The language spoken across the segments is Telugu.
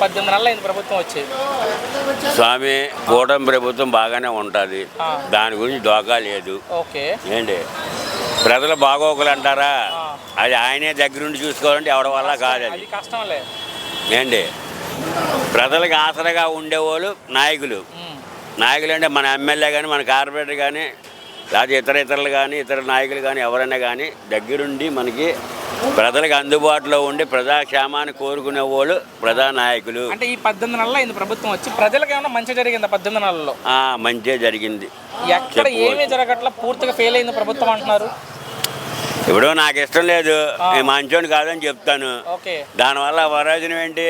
పద్దెనిమిది నెలలు అయింది ప్రభుత్వం వచ్చి స్వామి కూటమి ప్రభుత్వం బాగానే ఉంటుంది. దాని గురించి దోకా లేదు. ఓకే. ఏంటి? ప్రజల బాగోగులు అంటారా. అది ఆయనే దగ్గరుండి చూసుకోవాలంటే ఎవరి వల్ల కాదు అది. అది కష్టంలే ఏంటి? ప్రజలకు ఆసరగా ఉండేవాళ్ళు నాయకులు. నాయకులు అంటే మన ఎమ్మెల్యే కానీ మన కార్పొరేటర్ కానీ లేకపోతే ఇతర ఇతరులు కానీ ఇతర నాయకులు కానీ ఎవరైనా కానీ దగ్గరుండి మనకి ప్రజలకు అందుబాటులో ఉండి ప్రజాక్షేమాన్ని కోరుకునే వాళ్ళు ప్రజా నాయకులు అంటే ఈ పద్దెనిమిది నెలలు అయింది ప్రభుత్వం వచ్చి ప్రజలకు ఏమైనా మంచి జరిగిందా పద్దెనిమిది నెలల్లో? మంచిగా జరిగింది. ఎక్కడ ఏమీ జరగట్లా? పూర్తిగా ఫెయిల్ అయింది ప్రభుత్వం అంటున్నారు. ఇప్పుడు నాకు ఇష్టం లేదు. నేను మంచోని కాదని చెప్తాను. దానివల్ల ప్రయోజనం ఏంటి.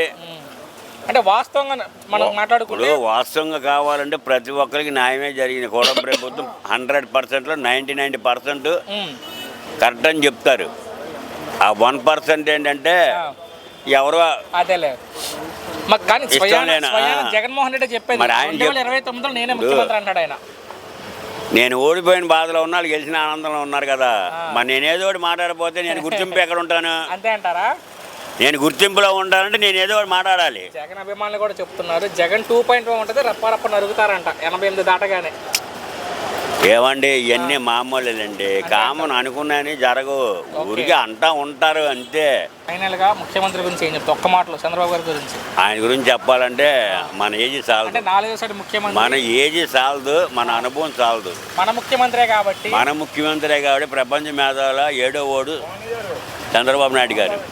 అంటే వాస్తవంగా మనం మాట్లాడుకుంటే వాస్తవంగా కావాలంటే ప్రతి ఒక్కరికి న్యాయమే జరిగింది. కూడా ప్రభుత్వం హండ్రెడ్ పర్సెంట్లో నైంటీ నైంటీ పర్సెంట్. కరెక్ట్ అని చెప్తారు. ఆ వన్ పర్సెంట్ ఏంటంటే. ఎవరో అదేలే. మాకు కానీ ఇష్టం స్వయాన లేనా? స్వయాన ఆ. జగన్మోహన్ రెడ్డి చెప్పేది మరి ఆయన రెండు వేల చెప్- ఇరవై తొమ్మిదిలో నేనే ముఖ్యమంత్రి ఆయన. నేను ఓడిపోయిన బాధలో ఉన్నా వాళ్ళు గెలిచిన ఆనందంలో ఉన్నారు కదా. మరి నేనేదో ఒకటి మాట్లాడకపోతే నేను గుర్తింపు ఎక్కడ ఉంటాను? అంతే అంటారా? నేను గుర్తింపులో ఉంటానంటే నేను ఏదో ఒకటి మాట్లాడాలి. జగన్ అభిమానులు కూడా చెప్తున్నారు జగన్ టూ పాయింట్ ఉంటుంది రప్ప రప్ప నరుగుతారంట ఎనభై ఎనిమిది దాటగానే. ఏమండి ఇవన్నీ మామూలేనండి కామన్ అనుకున్నాని జరగవు. ఊరికి అంటా ఉంటారు అంతే. ఫైనల్గా ముఖ్యమంత్రి గురించి ఏం చెప్తా ఒక్క మాటలో చంద్రబాబు గారి గురించి. ఆయన గురించి చెప్పాలంటే మన ఏజీ అంటే సాలదు నాలుగోసారి ముఖ్యమంత్రి మన ఏజీ సాలదు మన అనుభవం సాలదు. మన ముఖ్యమంత్రే కాబట్టి మన ముఖ్యమంత్రి కాబట్టి ప్రపంచ మేధావుల ఏడో ఓడు చంద్రబాబు నాయుడు గారు.